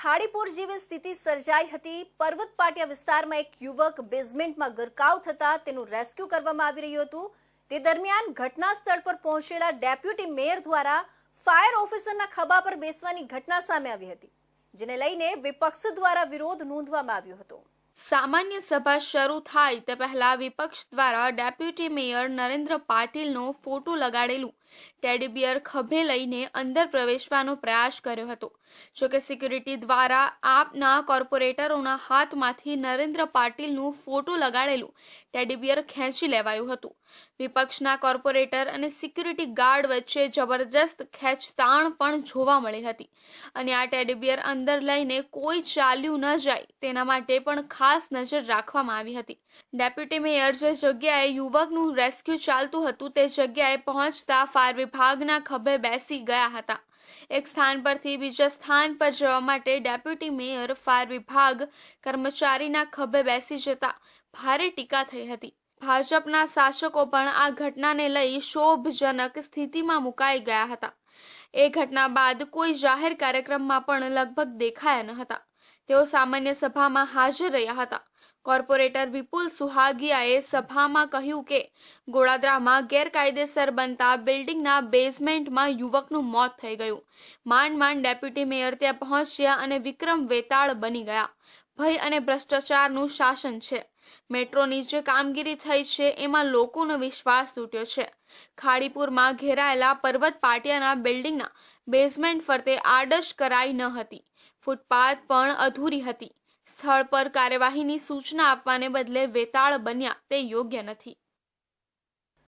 ખાડીપુર જેવી સ્થિતિ સર્જાઈ હતી. પર્વત પાટિયા વિસ્તારમાં એક યુવક બેઝમેન્ટમાં ગરકાવ થતા તેનું રેસ્ક્યુ કરવામાં આવી રહ્યું હતું. તે દરમિયાન ઘટના સ્થળ પર પહોંચેલા ડેપ્યુટી મેયર દ્વારા ફાયર ઓફિસરના ખભા પર બેસવાની ઘટના સામે આવી હતી, જેને લઈને વિપક્ષ દ્વારા વિરોધ નોંધવામાં આવ્યો હતો. સામાન્ય સભા શરૂ થાય તે પહેલા વિપક્ષ દ્વારા ડેપ્યુટી મેયર નરેન્દ્ર પાટીલનો ફોટો લગાડેલું. ટેડી બિયર ખભે લઈને અંદર પ્રવેશવાનો પ્રયાસ કર્યો હતો. જોકે સિક્યુરિટી દ્વારા આપના કોર્પોરેટરોના હાથમાંથી નરેન્દ્ર પાટીલનું ફોટો લગાડેલું ટેડીબિયર ખેંચી લેવાયું હતું. વિપક્ષના કોર્પોરેટર અને સિક્યુરિટી ગાર્ડ વચ્ચે જબરજસ્ત ખેંચતાણ પણ જોવા મળી હતી. અને આ ટેડી બિયર અંદર લઈને કોઈ ચાલ્યું ન જાય તેના માટે પણ ખાસ નજર રાખવામાં આવી હતી. ડેપ્યુટી મેયર જે જગ્યાએ યુવકનું રેસ્ક્યુ ચાલતું હતું તે જગ્યાએ પહોંચતા ફાયર વિભાગના ખભે બેસી ગયા હતા. એક સ્થાન પરથી બીજા સ્થાન પર જવા માટે ડેપ્યુટી મેયર ફાયર વિભાગ કર્મચારીના ખભે બેસી જતા ભારે ટીકા થઈ હતી. ભાજપના શાસકો પણ આ ઘટનાને લઈ શોભજનક સ્થિતિમાં મુકાઈ ગયા હતા. એ ઘટના બાદ કોઈ જાહેર કાર્યક્રમમાં પણ લગભગ દેખાયા ન હતા. તેઓ સામાન્ય સભામાં હાજર રહ્યા હતા. કોર્પોરેટર વિપુલ સુહાગિયાએ સભામાં કહ્યું કે ગોળાદરામાં ગેરકાયદેસર બનતા બિલ્ડિંગના બેઝમેન્ટમાં યુવકનું મોત થઈ ગયું. માંડ માંડ ડેપ્યુટી મેયર ત્યાં પહોંચ્યા અને વિક્રમ વેતાળ બની ગયા. ભય અને ભ્રષ્ટાચારનું શાસન છે. મેટ્રોની જે કામગીરી થઈ છે એમાં લોકોનો વિશ્વાસ તૂટ્યો છે. ખાડીપુરમાં ઘેરાયેલા પર્વત પાટિયાના બિલ્ડિંગના બેઝમેન્ટ ફરતે આડશ કરાઈ ન હતી. ફૂટપાથ પણ અધૂરી હતી. સ્થળ પર કાર્યવાહીની સૂચના આપવાને બદલે વેતાળ બન્યા તે યોગ્ય નથી.